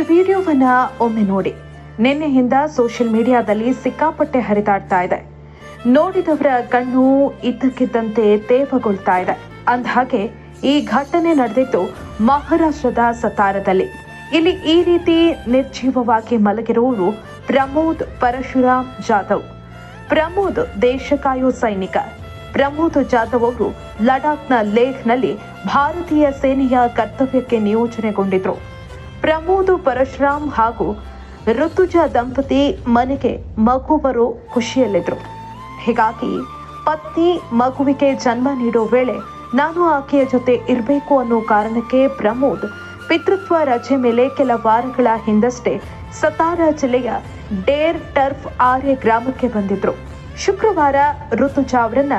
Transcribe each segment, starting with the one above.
ವಿಡಿಯೋವನ್ನ ಒಮ್ಮೆ ನೋಡಿ. ನಿನ್ನೆಯಿಂದ ಸೋಷಿಯಲ್ ಮೀಡಿಯಾದಲ್ಲಿ ಸಿಕ್ಕಾಪಟ್ಟೆ ಹರಿದಾಡ್ತಾ ಇದೆ. ನೋಡಿದವರ ಕಣ್ಣು ಇದ್ದಕ್ಕಿದ್ದಂತೆ ತೇವಗೊಳ್ತಾ ಇದೆ. ಅಂದಹಾಗೆ, ಈ ಘಟನೆ ನಡೆದಿದ್ದು ಮಹಾರಾಷ್ಟ್ರದ ಸತಾರದಲ್ಲಿ. ಇಲ್ಲಿ ಈ ರೀತಿ ನಿರ್ಜೀವವಾಗಿ ಮಲಗಿರುವವರು ಪ್ರಮೋದ್ ಪರಶುರಾಮ್ ಜಾಧವ್. ಪ್ರಮೋದ್ ದೇಶಕಾಯೋ ಸೈನಿಕ. ಪ್ರಮೋದ್ ಜಾಧವ್ ಅವರು ಲಡಾಖ್ನ ಲೇಹ್ನಲ್ಲಿ ಭಾರತೀಯ ಸೇನೆಯ ಕರ್ತವ್ಯಕ್ಕೆ ನಿಯೋಜನೆಗೊಂಡಿದ್ರು. ಪ್ರಮೋದ್ ಪರಶುರಾಮ್ ಹಾಗೂ ಋತುಜಾ ದಂಪತಿ ಮನೆಗೆ ಮಗು ಬರೋ ಖುಷಿಯಲ್ಲಿದ್ದರು ಹೀಗಾಗಿ ಪತ್ನಿ ಮಗುವಿಗೆ ಜನ್ಮ ನೀಡೋ ವೇಳೆ ನಾನು ಆಕೆಯ ಜೊತೆ ಇರಬೇಕು ಅನ್ನೋ ಕಾರಣಕ್ಕೆ ಪ್ರಮೋದ್ ಪಿತೃತ್ವ ರಜೆ ಮೇಲೆ ಕೆಲ ವಾರಗಳ ಹಿಂದಷ್ಟೇ ಸತಾರಾ ಜಿಲ್ಲೆಯ ಡೇರ್ ಟರ್ಫ್ ಆರ್ಯ ಗ್ರಾಮಕ್ಕೆ ಬಂದಿದ್ರು. ಶುಕ್ರವಾರ ಋತುಜಾ ಅವರನ್ನ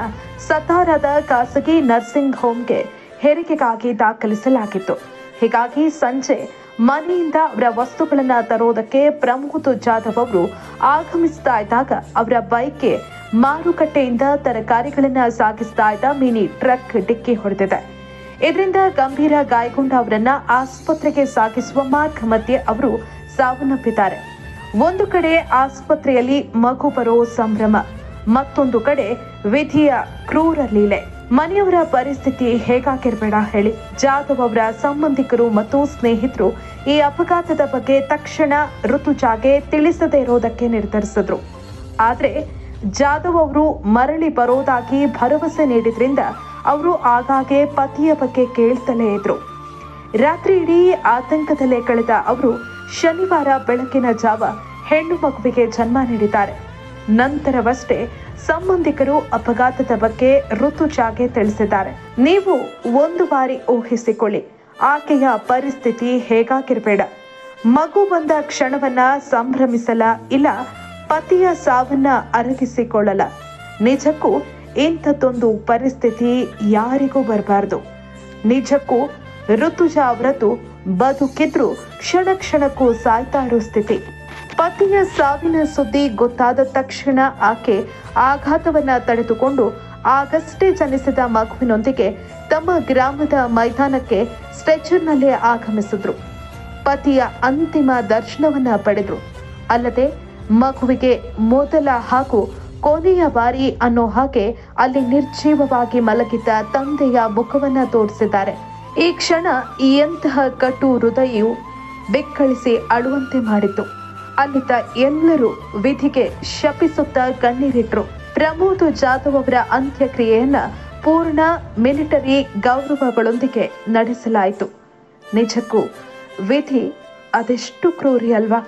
ಸತಾರಾದ ಖಾಸಗಿ ನರ್ಸಿಂಗ್ ಹೋಮ್ಗೆ ಹೆರಿಗೆಗಾಗಿ ದಾಖಲಿಸಲಾಗಿತ್ತು. ಹೀಗಾಗಿ ಸಂಜೆ ಮನೆಯಿಂದ ಅವರ ವಸ್ತುಗಳನ್ನ ತರೋದಕ್ಕೆ ಪ್ರಮೋದ್ ಜಾಧವ್ ಅವರು ಆಗಮಿಸ್ತಾ ಇದ್ದಾಗ ಅವರ ಬೈಕ್ಗೆ ಮಾರುಕಟ್ಟೆಯಿಂದ ತರಕಾರಿಗಳನ್ನ ಸಾಗಿಸ್ತಾ ಇದ್ದ ಮಿನಿ ಟ್ರಕ್ ಡಿಕ್ಕಿ ಹೊಡೆದಿದೆ. ಇದರಿಂದ ಗಂಭೀರ ಗಾಯಗೊಂಡ ಅವರನ್ನ ಆಸ್ಪತ್ರೆಗೆ ಸಾಗಿಸುವ ಮಾರ್ಗ ಮಧ್ಯೆ ಅವರು ಸಾವನ್ನಪ್ಪಿದ್ದಾರೆ. ಒಂದು ಕಡೆ ಆಸ್ಪತ್ರೆಯಲ್ಲಿ ಮಗು ಬರೋ ಸಂಭ್ರಮ, ಮತ್ತೊಂದು ಕಡೆ ವಿಧಿಯ ಕ್ರೂರ ಲೀಲೆ. ಮನೆಯವರ ಪರಿಸ್ಥಿತಿ ಹೇಗಾಗಿರ್ಬೇಡ ಹೇಳಿ. ಜಾಧವ್ ಅವರ ಸಂಬಂಧಿಕರು ಮತ್ತು ಸ್ನೇಹಿತರು ಈ ಅಪಘಾತದ ಬಗ್ಗೆ ತಕ್ಷಣ ಋತುಜಾಗೆ ತಿಳಿಸದೇ ಇರೋದಕ್ಕೆ ನಿರ್ಧರಿಸಿದ್ರು. ಆದರೆ ಜಾಧವ್ ಅವರು ಮರಳಿ ಬರೋದಾಗಿ ಭರವಸೆ ನೀಡಿದ್ರಿಂದ ಅವರು ಆಗಾಗ್ಗೆ ಪತಿಯ ಬಗ್ಗೆ ಕೇಳ್ತಲೇ ಇದ್ರು. ರಾತ್ರಿ ಇಡೀ ಆತಂಕದಲ್ಲೇ ಕಳೆದ ಅವರು ಶನಿವಾರ ಬೆಳಕಿನ ಜಾವ ಹೆಣ್ಣು ಮಗುವಿಗೆ ಜನ್ಮ ನೀಡಿದ್ದಾರೆ. ನಂತರವಷ್ಟೇ ಸಂಬಂಧಿಕರು ಅಪಘಾತದ ಬಗ್ಗೆ ಋತುಜಾಗೆ ತಿಳಿಸಿದ್ದಾರೆ. ನೀವು ಒಂದು ಬಾರಿ ಊಹಿಸಿಕೊಳ್ಳಿ. ಆಕೆಯ ಪರಿಸ್ಥಿತಿ ಹೇಗಾಗಿರಬೇಡ. ಮಗು ಬಂದ ಕ್ಷಣವನ್ನ ಸಂಭ್ರಮಿಸಲ ಇಲ್ಲ ಪತಿಯ ಸಾವನ್ನ ಅರಗಿಸಿಕೊಳ್ಳಲ. ನಿಜಕ್ಕೂ ಇಂಥದ್ದೊಂದು ಪರಿಸ್ಥಿತಿ ಯಾರಿಗೂ ಬರಬಾರ್ದು. ನಿಜಕ್ಕೂ ಋತುಜಾ ಅವರದ್ದು ಬದುಕಿದ್ರು ಕ್ಷಣ ಕ್ಷಣಕ್ಕೂ ಸಾಯ್ತಾ ಇರೋ ಸ್ಥಿತಿ. ಪತಿಯ ಸಾವಿನ ಸುದ್ದಿ ಗೊತ್ತಾದ ತಕ್ಷಣ ಆಕೆ ಆಘಾತವನ್ನ ತಡೆದುಕೊಂಡು ಆಗಷ್ಟೇ ಜನಿಸಿದ ಮಗುವಿನೊಂದಿಗೆ ತಮ್ಮ ಗ್ರಾಮದ ಮೈದಾನಕ್ಕೆ ಸ್ಟ್ರೆಚರ್ನಲ್ಲೇ ಆಗಮಿಸಿದ್ರು. ಪತಿಯ ಅಂತಿಮ ದರ್ಶನವನ್ನ ಪಡೆದ್ರು. ಅಲ್ಲದೆ ಮಗುವಿಗೆ ಮೊದಲ ಹಾಗೂ ಕೊನೆಯ ಬಾರಿ ಅನ್ನೋ ಹಾಗೆ ಅಲ್ಲಿ ನಿರ್ಜೀವವಾಗಿ ಮಲಗಿದ್ದ ತಂದೆಯ ಮುಖವನ್ನ ತೋರಿಸಿದ್ದಾರೆ. ಈ ಕ್ಷಣ ಎಂತಹ ಕಟು ಹೃದಯವು ಬೆಕ್ಕಳಿಸಿ ಅಳುವಂತೆ ಮಾಡಿತ್ತು. ಅಲ್ಲಿದ್ದ ಎಲ್ಲರೂ ವಿಧಿಗೆ ಶಪಿಸುತ್ತಾ ಕಣ್ಣೀರಿಟ್ರು. ಪ್ರಮೋದ್ ಜಾಧವ್ ಅವರ ಅಂತ್ಯಕ್ರಿಯೆಯನ್ನ ಪೂರ್ಣ ಮಿಲಿಟರಿ ಗೌರವಗಳೊಂದಿಗೆ ನಡೆಸಲಾಯಿತು. ನಿಜಕ್ಕೂ ವಿಧಿ ಅದೆಷ್ಟು ಕ್ರೂರಿ ಅಲ್ವಾ?